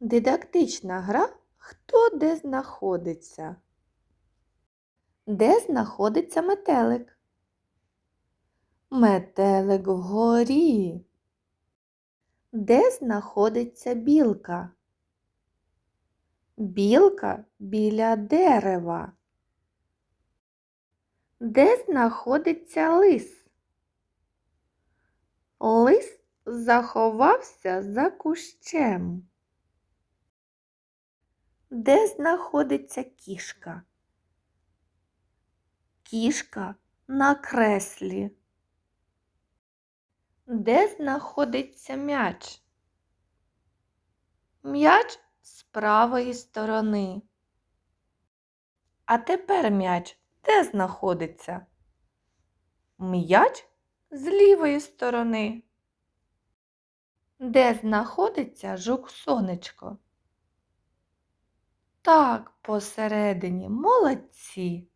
Дидактична гра Хто де знаходиться? Де знаходиться метелик? Метелик вгорі. Де знаходиться білка? Білка біля дерева. Де знаходиться лис? Лис заховався за кущем. Де знаходиться кішка? Кішка на креслі. Де знаходиться м'яч? М'яч з правої сторони. А тепер м'яч де знаходиться? М'яч з лівої сторони. Де знаходиться жук сонечко? Так, посередині, молодці.